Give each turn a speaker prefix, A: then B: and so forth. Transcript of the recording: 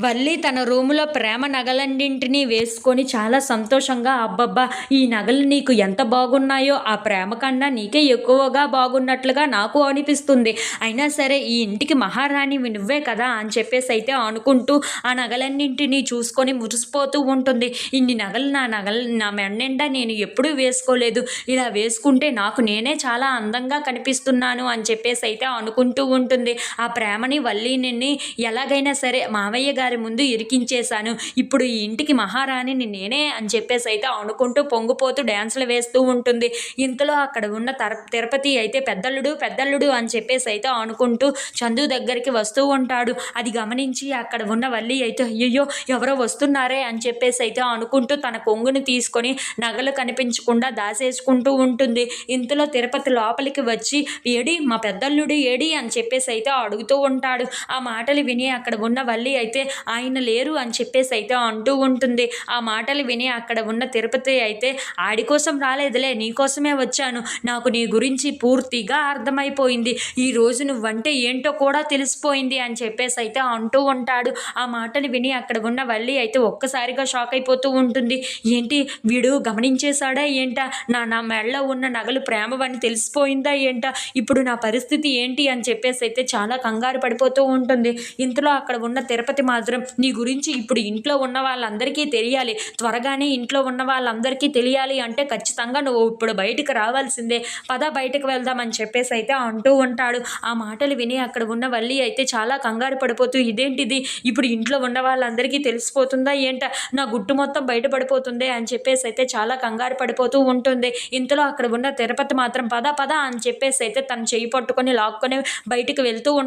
A: వల్లి తన రూములో ప్రేమ నగలన్నింటినీ వేసుకొని చాలా సంతోషంగా అబ్బబ్బా ఈ నగలు నీకు ఎంత బాగున్నాయో ఆ ప్రేమ కన్నా నీకే ఎక్కువగా బాగున్నట్లుగా నాకు అనిపిస్తుంది. అయినా సరే ఈ ఇంటికి మహారాణి నువ్వే కదా? అని చెప్పేసి అయితే అనుకుంటూ ఆ నగలన్నింటినీ చూసుకొని మురిసిపోతూ ఉంటుంది. ఇన్ని నగలు నా నగలు నా మెండా నేను ఎప్పుడూ వేసుకోలేదు. ఇలా వేసుకుంటే నాకు నేనే చాలా అందంగా కనిపిస్తున్నాను అని చెప్పేసి అయితే అనుకుంటూ ఉంటుంది. ఆ ప్రేమని వల్లిని ఎలాగైనా సరే మావయ్య గారి ముందు ఇరికించేశాను. ఇప్పుడు ఈ ఇంటికి మహారాణిని నేనే అని చెప్పేసి అయితే అనుకుంటూ పొంగిపోతూ డ్యాన్సులు వేస్తూ ఉంటుంది. ఇంతలో అక్కడ ఉన్న తర తిరుపతి అయితే పెద్దల్లుడు పెద్దల్లుడు అని చెప్పేసి అయితే అనుకుంటూ చందు దగ్గరికి వస్తూ ఉంటాడు. అది గమనించి అక్కడ ఉన్న వల్లి అయితే అయ్యయ్యో ఎవరో వస్తున్నారే అని చెప్పేసి అయితే అనుకుంటూ తన కొంగుని తీసుకొని నగలు కనిపించకుండా దాసేసుకుంటూ ఉంటుంది. ఇంతలో తిరుపతి లోపలికి వచ్చి ఏడి మా పెద్దల్లుడు ఏడి? అని చెప్పేసి అయితే అడుగుతూ ఉంటాడు. ఆ మాటలు విని అక్కడ ఉన్న వల్లి అయితే ఆయన లేరు అని చెప్పేసి అయితే అంటూ ఉంటుంది. ఆ మాటలు విని అక్కడ ఉన్న తిరుపతి అయితే ఆడి కోసం రాలేదులే నీ కోసమే వచ్చాను. నాకు నీ గురించి పూర్తిగా అర్థమైపోయింది. ఈ రోజు నువ్వంటే ఏంటో కూడా తెలిసిపోయింది అని చెప్పేసి అయితే అంటూ ఉంటాడు. ఆ మాటలు విని అక్కడ ఉన్న వల్లి అయితే ఒక్కసారిగా షాక్ అయిపోతూ ఉంటుంది. ఏంటి వీడు గమనించేశాడా ఏంటా? నా నా మెడలో ఉన్న నగలు ప్రేమవని తెలిసిపోయిందా ఏంటా? ఇప్పుడు నా పరిస్థితి ఏంటి అని చెప్పేసి అయితే చాలా కంగారు పడిపోతూ ఉంటుంది. ఇంతలో అక్కడ ఉన్న తిరుపతి మాత్రం నీ గురించి ఇప్పుడు ఇంట్లో ఉన్న వాళ్ళందరికీ తెలియాలి. త్వరగానే ఇంట్లో ఉన్న వాళ్ళందరికీ తెలియాలి అంటే ఖచ్చితంగా నువ్వు ఇప్పుడు బయటకు రావాల్సిందే. పద బయటకు వెళ్దామని చెప్పేసి అయితే అంటూ ఉంటాడు. ఆ మాటలు విని అక్కడ ఉన్న వల్లి అయితే చాలా కంగారు పడిపోతూ ఇదేంటిది? ఇప్పుడు ఇంట్లో ఉన్న వాళ్ళందరికీ తెలిసిపోతుందా ఏంట? నా గుట్టు మొత్తం బయటపడిపోతుంది? అని చెప్పేసి అయితే చాలా కంగారు పడిపోతూ ఉంటుంది. ఇంతలో అక్కడ ఉన్న తిరుపతి మాత్రం పద పద అని చెప్పేసి అయితే తను చేయి పట్టుకొని లాక్కొని బయటకు వెళ్తూ ఉంటాడు.